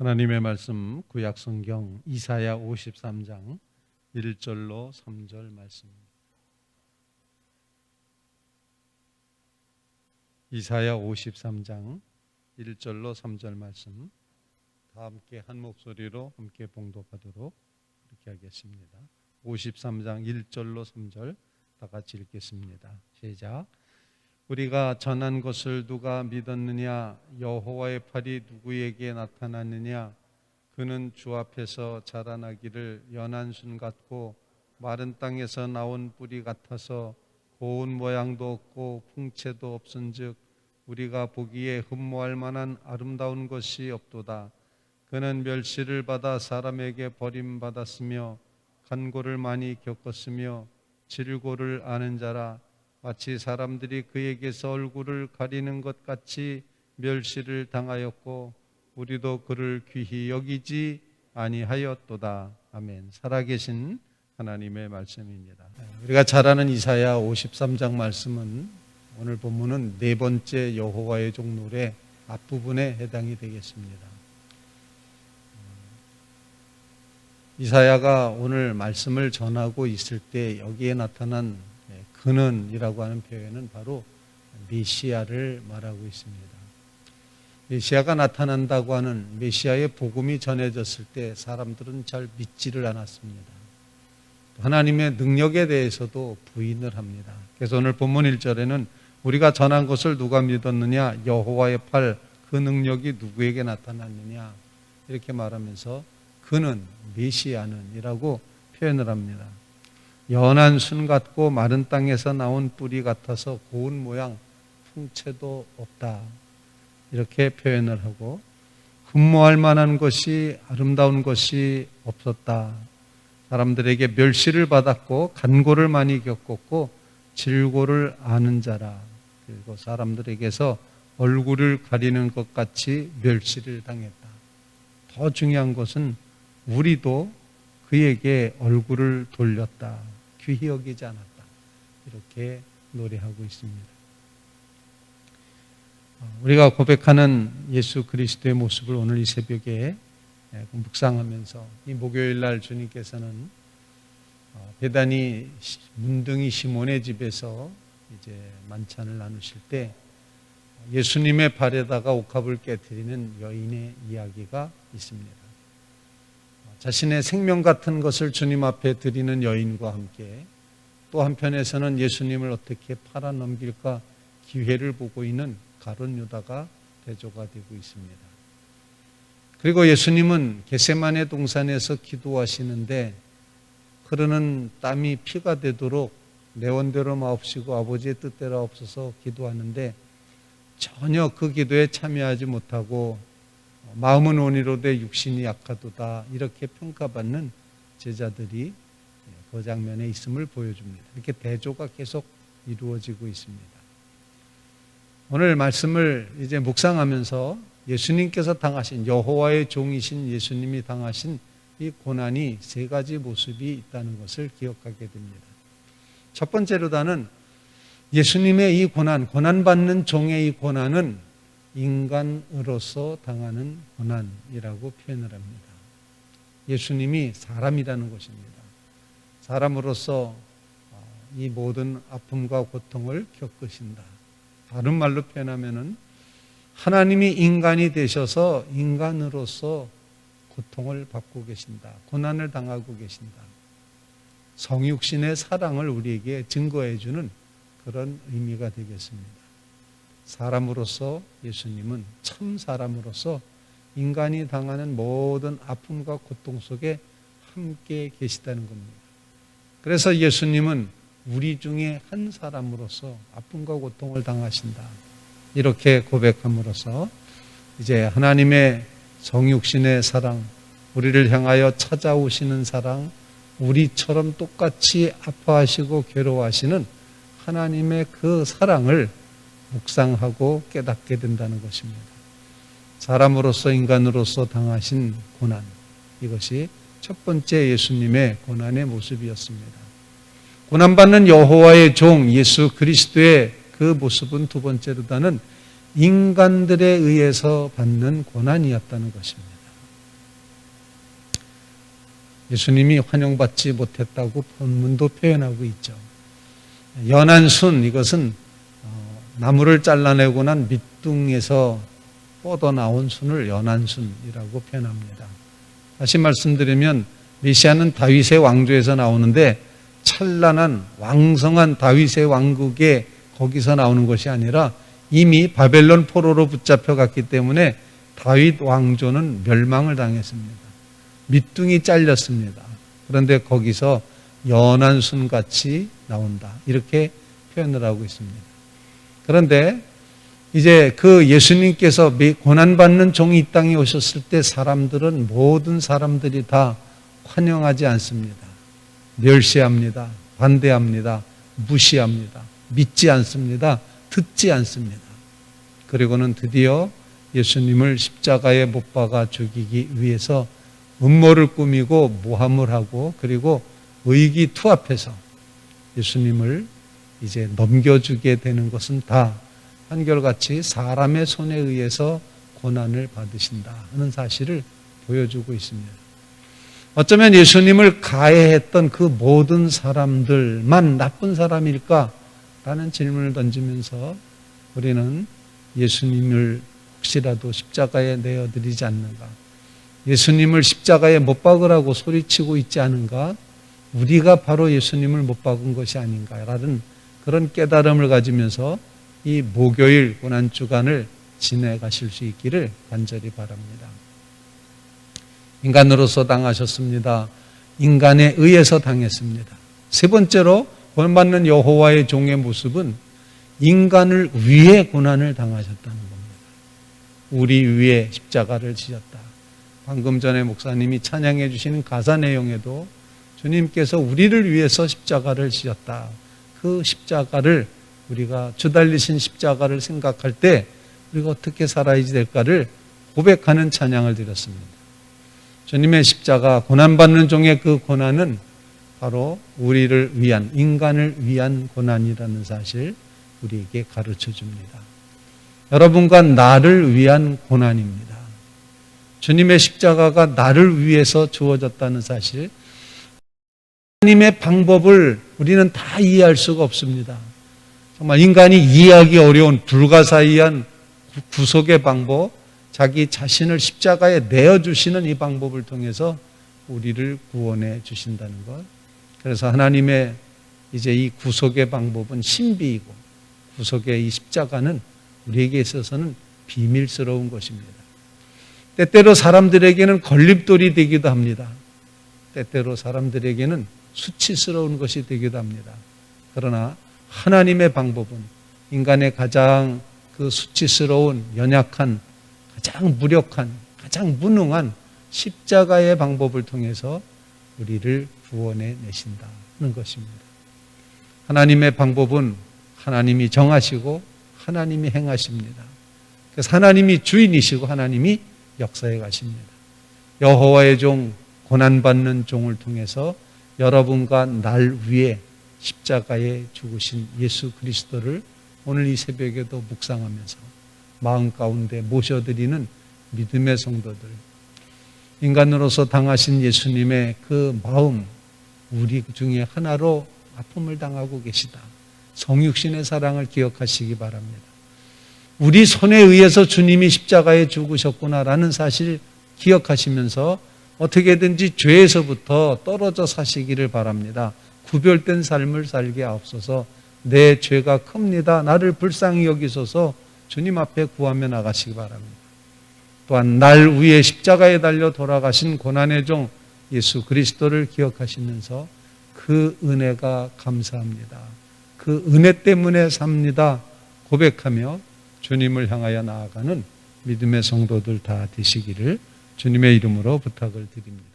하나님의 말씀 구약 성경 이사야 53장 1절로 3절 말씀. 이사야 53장 1절로 3절 말씀. 다 함께 한 목소리로 함께 봉독하도록 그렇게 하겠습니다. 53장 1절로 3절 다 같이 읽겠습니다. 시작. 우리가 전한 것을 누가 믿었느냐? 여호와의 팔이 누구에게 나타났느냐? 그는 주 앞에서 자라나기를 연한 순 같고 마른 땅에서 나온 뿌리 같아서 고운 모양도 없고 풍채도 없은즉 우리가 보기에 흠모할 만한 아름다운 것이 없도다. 그는 멸시를 받아 사람에게 버림받았으며 간고를 많이 겪었으며 질고를 아는 자라 마치 사람들이 그에게서 얼굴을 가리는 것 같이 멸시를 당하였고 우리도 그를 귀히 여기지 아니하였도다. 아멘. 살아계신 하나님의 말씀입니다. 우리가 잘 아는 이사야 53장 말씀은 오늘 본문은 네 번째 여호와의 종노래 앞부분에 해당이 되겠습니다. 이사야가 오늘 말씀을 전하고 있을 때 여기에 나타난 그는이라고 하는 표현은 바로 메시아를 말하고 있습니다. 메시아가 나타난다고 하는 메시아의 복음이 전해졌을 때 사람들은 잘 믿지를 않았습니다. 하나님의 능력에 대해서도 부인을 합니다. 그래서 오늘 본문 1절에는 우리가 전한 것을 누가 믿었느냐 여호와의 팔 그 능력이 누구에게 나타났느냐 이렇게 말하면서 그는 메시아는이라고 표현을 합니다. 연한 순 같고 마른 땅에서 나온 뿌리 같아서 고운 모양 풍채도 없다. 이렇게 표현을 하고 흠모할 만한 것이 아름다운 것이 없었다. 사람들에게 멸시를 받았고 간고를 많이 겪었고 질고를 아는 자라. 그리고 사람들에게서 얼굴을 가리는 것 같이 멸시를 당했다. 더 중요한 것은 우리도 그에게 얼굴을 돌렸다. 귀히 여기지 않았다. 이렇게 노래하고 있습니다. 우리가 고백하는 예수 그리스도의 모습을 오늘 이 새벽에 묵상하면서 이 목요일 날 주님께서는 배단이 문둥이 시몬의 집에서 이제 만찬을 나누실 때 예수님의 발에다가 옥합을 깨뜨리는 여인의 이야기가 있습니다. 자신의 생명 같은 것을 주님 앞에 드리는 여인과 함께 또 한편에서는 예수님을 어떻게 팔아 넘길까 기회를 보고 있는 가론 유다가 대조가 되고 있습니다. 그리고 예수님은 겟세만의 동산에서 기도하시는데 흐르는 땀이 피가 되도록 내 원대로 마옵시고 아버지의 뜻대로 없어서 기도하는데 전혀 그 기도에 참여하지 못하고 마음은 온이로되 육신이 약하도다 이렇게 평가받는 제자들이 그 장면에 있음을 보여줍니다. 이렇게 대조가 계속 이루어지고 있습니다. 오늘 말씀을 이제 묵상하면서 예수님께서 당하신 여호와의 종이신 예수님이 당하신 이 고난이 세 가지 모습이 있다는 것을 기억하게 됩니다. 첫 번째로다는 예수님의 이 고난, 고난받는 종의 이 고난은 인간으로서 당하는 고난이라고 표현을 합니다. 예수님이 사람이라는 것입니다. 사람으로서 이 모든 아픔과 고통을 겪으신다. 다른 말로 표현하면은 하나님이 인간이 되셔서 인간으로서 고통을 받고 계신다. 고난을 당하고 계신다. 성육신의 사랑을 우리에게 증거해 주는 그런 의미가 되겠습니다. 사람으로서 예수님은 참 사람으로서 인간이 당하는 모든 아픔과 고통 속에 함께 계시다는 겁니다. 그래서 예수님은 우리 중에 한 사람으로서 아픔과 고통을 당하신다. 이렇게 고백함으로써 이제 하나님의 성육신의 사랑, 우리를 향하여 찾아오시는 사랑, 우리처럼 똑같이 아파하시고 괴로워하시는 하나님의 그 사랑을 묵상하고 깨닫게 된다는 것입니다. 사람으로서 인간으로서 당하신 고난, 이것이 첫 번째 예수님의 고난의 모습이었습니다. 고난받는 여호와의 종 예수 그리스도의 그 모습은 두 번째로다는 인간들에 의해서 받는 고난이었다는 것입니다. 예수님이 환영받지 못했다고 본문도 표현하고 있죠. 연한 순 이것은 어, 나무를 잘라내고 난 밑둥에서 뻗어나온 순을 연한 순이라고 표현합니다. 다시 말씀드리면 메시아는 다윗의 왕조에서 나오는데 찬란한 왕성한 다윗의 왕국에 거기서 나오는 것이 아니라 이미 바벨론 포로로 붙잡혀 갔기 때문에 다윗 왕조는 멸망을 당했습니다. 밑둥이 잘렸습니다. 그런데 거기서 연한 순같이 나온다. 이렇게 표현을 하고 있습니다. 그런데 이제 그 예수님께서 고난받는 종이 이 땅에 오셨을 때 사람들은 모든 사람들이 다 환영하지 않습니다. 멸시합니다. 반대합니다. 무시합니다. 믿지 않습니다. 듣지 않습니다. 그리고는 드디어 예수님을 십자가에 못 박아 죽이기 위해서 음모를 꾸미고 모함을 하고 그리고 의기투합해서 예수님을 이제 넘겨주게 되는 것은 다 한결같이 사람의 손에 의해서 고난을 받으신다 하는 사실을 보여주고 있습니다. 어쩌면 예수님을 가해했던 그 모든 사람들만 나쁜 사람일까? 라는 질문을 던지면서 우리는 예수님을 혹시라도 십자가에 내어드리지 않는가? 예수님을 십자가에 못 박으라고 소리치고 있지 않은가? 우리가 바로 예수님을 못 박은 것이 아닌가라는 그런 깨달음을 가지면서 이 목요일 고난 주간을 지내가실 수 있기를 간절히 바랍니다. 인간으로서 당하셨습니다. 인간에 의해서 당했습니다. 세 번째로 본받는 여호와의 종의 모습은 인간을 위해 고난을 당하셨다는 겁니다. 우리 위에 십자가를 지셨다. 방금 전에 목사님이 찬양해 주시는 가사 내용에도 주님께서 우리를 위해서 십자가를 지셨다. 그 십자가를 우리가 주 달리신 십자가를 생각할 때 우리가 어떻게 살아야 될까를 고백하는 찬양을 드렸습니다. 주님의 십자가 고난받는 종의 그 고난은 바로 우리를 위한 인간을 위한 고난이라는 사실 우리에게 가르쳐 줍니다. 여러분과 나를 위한 고난입니다. 주님의 십자가가 나를 위해서 주어졌다는 사실 하나님의 방법을 우리는 다 이해할 수가 없습니다. 정말 인간이 이해하기 어려운 불가사의한 구속의 방법, 자기 자신을 십자가에 내어주시는 이 방법을 통해서 우리를 구원해 주신다는 것. 그래서 하나님의 이제 이 구속의 방법은 신비이고 구속의 이 십자가는 우리에게 있어서는 비밀스러운 것입니다. 때때로 사람들에게는 걸림돌이 되기도 합니다. 때때로 사람들에게는 수치스러운 것이 되기도 합니다. 그러나 하나님의 방법은 인간의 가장 그 수치스러운 연약한 가장 무력한 가장 무능한 십자가의 방법을 통해서 우리를 구원해 내신다는 것입니다. 하나님의 방법은 하나님이 정하시고 하나님이 행하십니다. 그래서 하나님이 주인이시고 하나님이 역사해 가십니다. 여호와의 종 고난받는 종을 통해서 여러분과 날 위해 십자가에 죽으신 예수 그리스도를 오늘 이 새벽에도 묵상하면서 마음 가운데 모셔드리는 믿음의 성도들, 인간으로서 당하신 예수님의 그 마음, 우리 중에 하나로 아픔을 당하고 계시다. 성육신의 사랑을 기억하시기 바랍니다. 우리 손에 의해서 주님이 십자가에 죽으셨구나라는 사실 기억하시면서 어떻게든지 죄에서부터 떨어져 사시기를 바랍니다. 구별된 삶을 살게 앞서서 내 죄가 큽니다. 나를 불쌍히 여기소서 주님 앞에 구하며 나가시기 바랍니다. 또한 날 위에 십자가에 달려 돌아가신 고난의 종 예수 그리스도를 기억하시면서 그 은혜가 감사합니다. 그 은혜 때문에 삽니다. 고백하며 주님을 향하여 나아가는 믿음의 성도들 다 되시기를 주님의 이름으로 부탁을 드립니다.